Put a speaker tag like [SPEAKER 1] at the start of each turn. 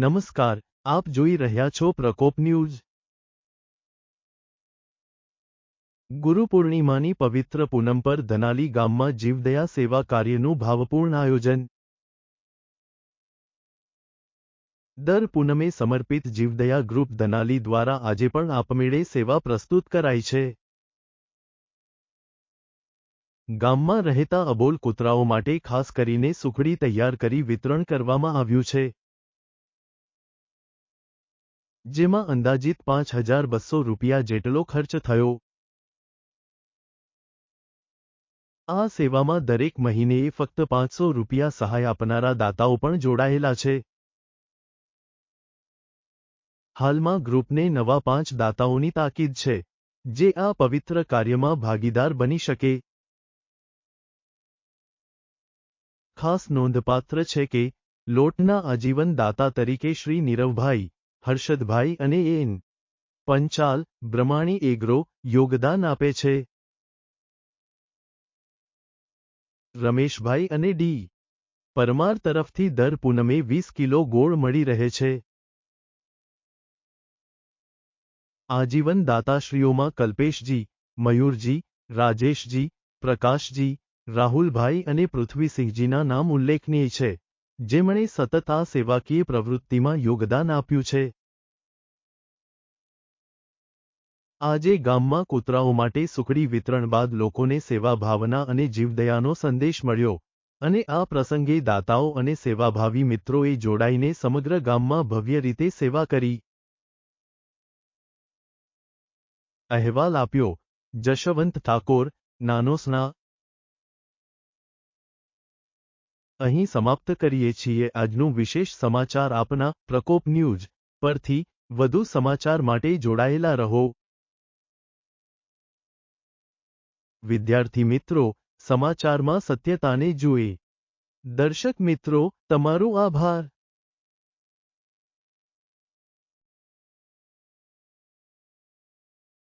[SPEAKER 1] નમસ્કાર, આપ જોઈ રહ્યા છો પ્રકોપ ન્યૂઝ. ગુરુ પૂર્ણિમાની પવિત્ર પૂનમ પર ધનાલી ગામમાં જીવદયા સેવા કાર્યનું ભાવપૂર્ણ આયોજન. દર પૂનમે સમર્પિત જીવદયા ગ્રુપ ધનાલી દ્વારા આજે પણ આપમેળે સેવા પ્રસ્તુત કરાઈ છે. ગામમાં રહેતા અબોલ કૂતરાઓ માટે ખાસ કરીને સુખડી તૈયાર કરી વિતરણ કરવામાં આવ્યું છે. જેમાં અંદાજિત પાંચ હજાર બસો રૂપિયા જેટલો ખર્ચ થયો. આ સેવામાં દરેક મહિને ફક્ત પાંચસો રૂપિયા સહાય આપનારા દાતાઓ પણ જોડાયેલા છે. હાલમાં ગ્રુપને નવા પાંચ દાતાઓની તાકીદ છે, જે આ પવિત્ર કાર્યમાં ભાગીદાર બની શકે. ખાસ નોંધપાત્ર છે કે, લોટના આજીવન દાતા તરીકે શ્રી નીરવભાઈ હર્ષદભાઈ અને એન. પંચાલ બ્રહ્માણી એગ્રો યોગદાન આપે છે. રમેશભાઈ અને ડી. પરમાર તરફથી દર પૂનમે વીસ કિલો ગોળ મળી રહે છે. આજીવન દાતાશ્રીઓમાં કલ્પેશજી, મયુરજી, રાજેશજી, પ્રકાશજી, રાહુલભાઈ અને પૃથ્વીસિંહજીના નામ ઉલ્લેખનીય છે. જેમણે સતત આ સેવાકીય પ્રવૃત્તિમાં યોગદાન આપ્યું છે. આજે ગામમાં કૂતરાઓ માટે સુખડી વિતરણ બાદ લોકોને સેવા ભાવના અને જીવદયાનો સંદેશ મળ્યો અને આ પ્રસંગે દાતાઓ અને સેવાભાવી મિત્રોએ જોડાઈને સમગ્ર ગામમાં ભવ્ય રીતે સેવા કરી. અહેવાલ આપ્યો, જશવંત ઠાકોર, નાનોસના અહીં સમાપ્ત કરીએ છીએ આજનું વિશેષ સમાચાર આપના પ્રકોપ ન્યૂઝ પરથી વધુ સમાચાર માટે જોડાયેલા રહો. વિદ્યાર્થી મિત્રો, સમાચારમાં સત્યતાને જુએ. દર્શક મિત્રો, તમારો આભાર.